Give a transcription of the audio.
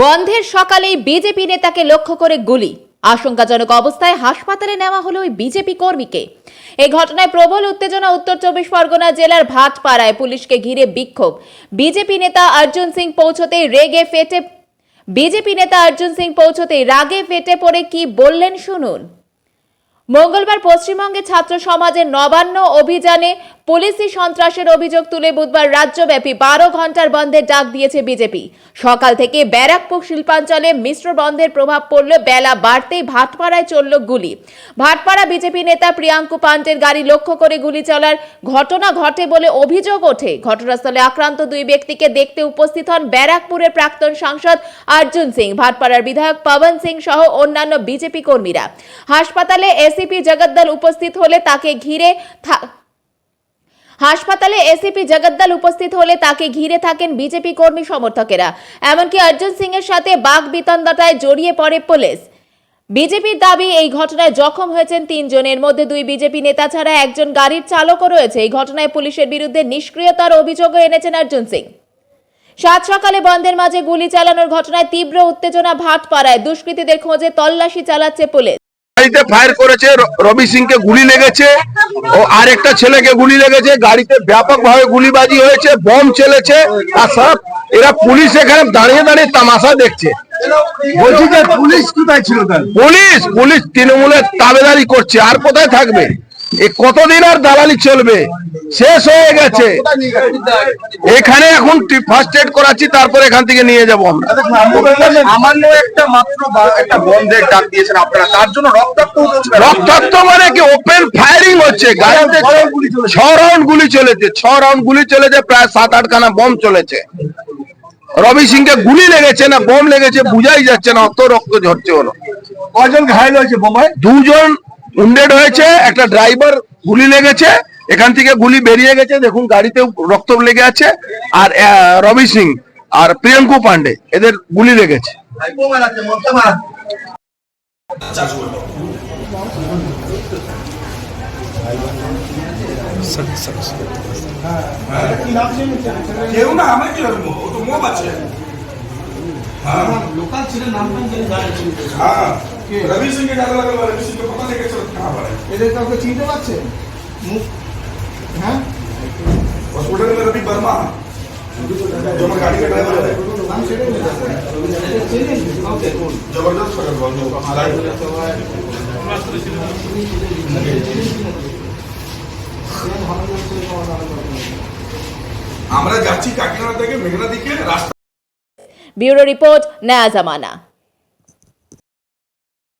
বন্ধের সকালেই বিজেপি নেতাকে লক্ষ্য করে গুলি। আশঙ্কাজনক অবস্থায় হাসপাতালে নেওয়া হলো ওই বিজেপি কর্মীকে। এই ঘটনায় প্রবল উত্তেজনা উত্তর চব্বিশ পরগনা জেলার ভাটপাড়ায় পুলিশকে ঘিরে বিক্ষোভ। বিজেপি নেতা অর্জুন সিং পৌঁছতেই রেগে ফেটে বিজেপি নেতা অর্জুন সিং পৌঁছতেই রাগে ফেটে পড়ে কি বললেন শুনুন। মঙ্গলবার পশ্চিমবঙ্গে ছাত্র সমাজের নবান্ন অভিযানে পুলিশি সন্ত্রাসের অভিযোগ তুলে বুধবার রাজ্যব্যাপী বারো ঘণ্টার বন্ধের ডাক দিয়েছে বিজেপি। সকাল থেকে ব্যারাকপুর শিল্পাঞ্চলে মিশ্র বন্ধের প্রভাব পড়ল বেলা বাড়তেই ভাটপাড়ায় চলল গুলি। ভাটপাড়া বিজেপি নেতা প্রিয়াঙ্কু পান্ডের গাড়ি লক্ষ্য করে গুলি চলার ঘটনা ঘটে বলে অভিযোগ ওঠে। ঘটনাস্থলে আক্রান্ত দুই ব্যক্তিকে দেখতে উপস্থিত হন ব্যারাকপুরের প্রাক্তন সাংসদ অর্জুন সিং, ভাটপাড়ার বিধায়ক পবন সিং সহ অন্যান্য বিজেপি কর্মীরা। হাসপাতালে এসিপি জগদ্দল উপস্থিত হলে তাকে ঘিরে হাসপাতালে এসিপি জগদ্দল উপস্থিত হলে তাকে ঘিরে থাকেন বিজেপি কর্মী সমর্থকেরা। এমনকি অর্জুন সিং এর সাথে বাঘ বিতণ্ডাটায় জড়িয়ে পড়ে পুলিশ। বিজেপির দাবি, এই ঘটনায় জখম হয়েছেন তিনজনের মধ্যে দুই বিজেপি নেতা ছাড়া একজন গাড়ির চালকও রয়েছে। এই ঘটনায় পুলিশের বিরুদ্ধে নিষ্ক্রিয়তার অভিযোগও এনেছেন অর্জুন সিং। সাত সকালে বন্ধের মাঝে গুলি চালানোর ঘটনায় তীব্র উত্তেজনা ভাট ভাটপাড়ায় দুষ্কৃতীদের খোঁজে তল্লাশি চালাচ্ছে পুলিশ। ফায়ার করেছে রবি সিংকে গুলি লেগেছে। ও আরেকটা ছেলেকে গুলি লেগেছে গাড়িতে ব্যাপকভাবে গুলিবাজি হয়েছে বম চলেছে আর সব এরা পুলিশ এখানে দাঁড়িয়ে দাঁড়িয়ে তামাশা দেখছে। পুলিশ কোথায় ছিল পুলিশ পুলিশ তৃণমূলের তাবেদারি করছে আর কোথায় থাকবে? এ কতদিন আর দালালি চলবে? শেষ হয়ে গেছে। এখানে এখন ফার্স্ট এড করাচ্ছি তারপর এখান থেকে নিয়ে যাব আমরা। সামান্য একটা মাত্র একটা বন্ধের ডাক দিয়েছেন আপনারা তার জন্য রক্তাক্ত রক্তাক্ত মানে কি? ওপেন ফায়ারিং হচ্ছে। গাড়িতে ছ রাউন্ড গুলি চলেছে। ছ রাউন্ড গুলি চলেছে প্রায় সাত আটখানা বম চলেছে। রবি সিংকে গুলি লেগেছে না বম লেগেছে বুঝাই যাচ্ছে না অত রক্ত ঝরছে হলো কজন ঘায়ল হয়েছে বোমায় দুজন উন্ডেড হয়েছে, একটা ড্রাইভার গুলি লেগেছে, এখান থেকে গুলি বেরিয়ে গেছে, দেখুন গাড়িতে রক্ত লেগে আছে, আর রবি সিং আর প্রিয়াঙ্কু পান্ডে, এদের গুলি লেগেছে। হ্যাঁ, হ্যাঁ, রবি সিং রবি সিং এদের কাউকে চিনতে পারছেন মুখ হ্যাঁ हॉस्पिटल में रवि वर्मा जो हमारे गाड़ी का ड्राइवर है নাম সেটা বলে যাচ্ছে এদের চেনেন কাউকে जबरदस्त पकड़ लो जो लाइव আমরা যাচ্ছি কাকিনাড়া থেকে মেঘনা দিকে রাস্তা ব্যুরো রিপোর্ট নয়া জামানা